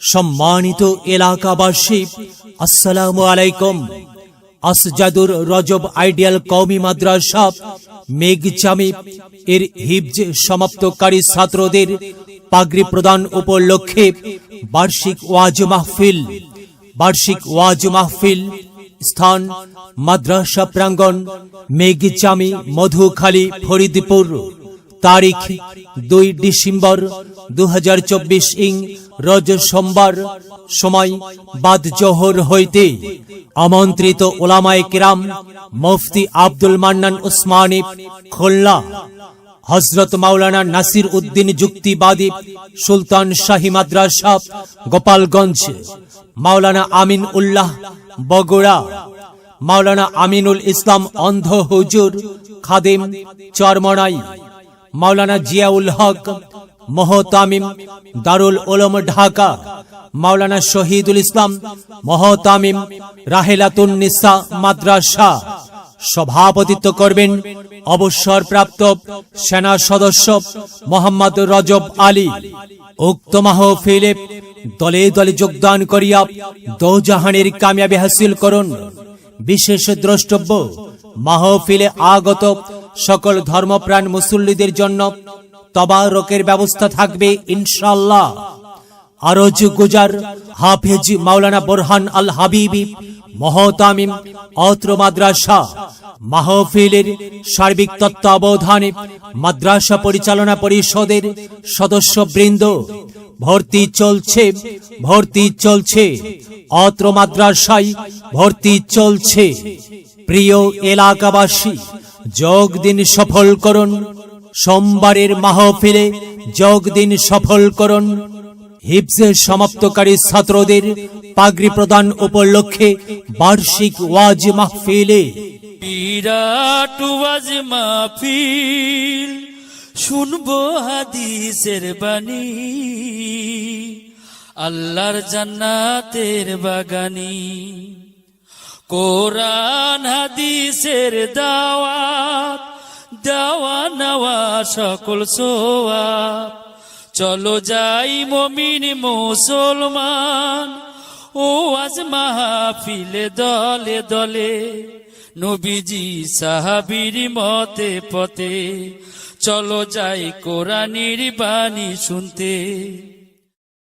সম্মানিত এলাকাবাসী, আসসালামু আলাইকুম। আসজাদুর রজব আইডিয়াল কওমি মাদ্রাসা, মেঘজামি এর হিবজ সমাপ্তকারী ছাত্রদের পাগড়ি প্রদান উপলক্ষে বার্ষিক ওয়াজ মাহফিল। বার্ষিক ওয়াজ মাহফিল স্থান মাদ্রাসা প্রাঙ্গণ মেঘজামি মধুখালী ফরিদপুর। তারিখ দুই ডিসেম্বর দু হাজার চব্বিশ ইং রজ সোমবার সময় বাদ জোহর হইতে আমন্ত্রিত ওলামায়ে কিরাম মুফতি আব্দুল মান্নান উসমানী খুলনা হজরত মাওলানা নাসির উদ্দিন যুক্তিবাদী সুলতান শাহী মাদ্রাসা, গোপালগঞ্জ, মাওলানা আমিন উল্লাহ বগুড়া, মাওলানা আমিনুল ইসলাম অন্ধ হুজুর খাদিম চরমনাই। মাওলানা জিয়াউল হক, মহতামিম দারুল ওলম ঢাকা, মাওলানা শহীদুল ইসলাম, মহতামিম রাহেলাতুন নিসা মাদ্রাসা। সভাপতিত্ব করবেন অবসরপ্রাপ্ত সেনা সদস্য মোহাম্মদ রজব আলী। উক্ত মাহফিলে দলে দলে যোগদান করিয়া দৌজাহানের কামিয়াবি হাসিল করুন। বিশেষ দ্রষ্টব্য, মাহফিলে আগত সকল ধর্মপ্রাণ মুসল্লিদের জন্য তবারকের ব্যবস্থা থাকবে ইনশাল্লাহ আরজ গুজার হাফেজ মাওলানা বোরহান আল হাবিবি মহতামিম অত্র মাদ্রাসা, মাহফিলের সার্বিক তত্ত্বাবধানে মাদ্রাসা পরিচালনা পরিষদের সদস্যবৃন্দ, ভর্তি চলছে ভর্তি চলছে। অত্র মাদ্রাসায় ভর্তি চলছে। প্রিয় এলাকাবাসী যোগ দিন সফল করুন। সোমবারের মাহফিলে যোগ দিন সফল করুন। হিপসে সমাপ্তকারী ছাত্রদের পাগড়ি প্রদান উপলক্ষে বার্ষিক ওয়াজ মাহফিলে। বিরাট ওয়াজ মাহফিল, শুনব হাদিসের বাণী। আল্লাহর জান্নাতের বাগানি। কোরআন, হাদিসের দাওয়াত, দেওয়া নেওয়া সকল সোয়াব। চলো যাই মমিন মুসলমান, ও আজ মাহফিলে দলে দলে। নবীজি সাহাবির মতে পথে, চলো যাই কোরআনির বাণী শুনতে।